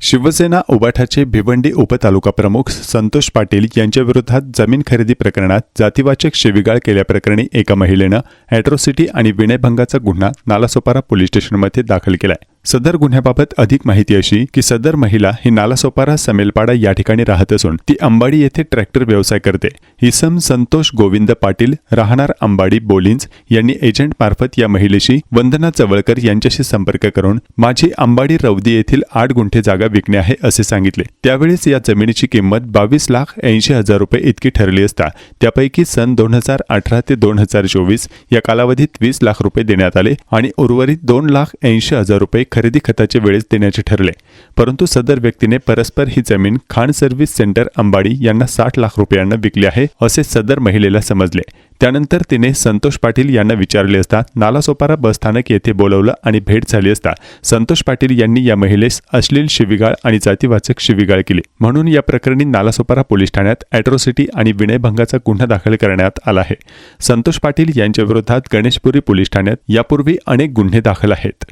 शिवसेना उबाठाचे भिवंडी उपतालुका प्रमुख संतोष पाटील यांच्याविरोधात जमीन खरेदी प्रकरणात जातीवाचक शिवीगाळ केल्याप्रकरणी एका महिलेनं अॅट्रॉसिटी आणि विनयभंगाचा गुन्हा नालासोपारा पोलीस स्टेशनमध्ये दाखल केलाय. सदर गुन्ह्याबाबत अधिक माहिती अशी की सदर महिला ही नालासोपारा समेलपाडा या ठिकाणी राहत असून ती अंबाडी येथे ट्रॅक्टर व्यवसाय करते. इसम संतोष गोविंद पाटील राहणार अंबाडी बोलिन्स यांनी एजंट मार्फत या महिलेशी वंदना चवळकर यांच्याशी संपर्क करून माझी अंबाडी रौदी येथील आठ गुंठे जागा विकणे आहे असे सांगितले. त्यावेळेस या जमिनीची किंमत बावीस लाख ऐंशी हजार रुपये इतकी ठरली असता त्यापैकी सन दोन हजार अठरा ते दोन हजार चोवीस या कालावधीत वीस लाख रुपये देण्यात आले आणि उर्वरित दोन लाख ऐंशी हजार रुपये खरेदी खताचे वेळेस देण्याचे ठरले. परंतु सदर व्यक्तीने परस्पर ही जमीन खाण सर्व्हिस सेंटर अंबाडी यांना साठ लाख रुपयांना विकली आहे असे सदर महिलेला समजले. त्यानंतर तिने संतोष पाटील यांना विचारले असता नालासोपारा बसस्थानक येथे बोलवलं आणि भेट झाली असता संतोष पाटील यांनी या महिलेस अश्लील शिवीगाळ आणि जातीवाचक शिवीगाळ केली. म्हणून या प्रकरणी नालासोपारा पोलीस ठाण्यात अॅट्रॉसिटी आणि विनयभंगाचा गुन्हा दाखल करण्यात आला आहे. संतोष पाटील यांच्या विरोधात गणेशपुरी पोलीस ठाण्यात यापूर्वी अनेक गुन्हे दाखल आहेत.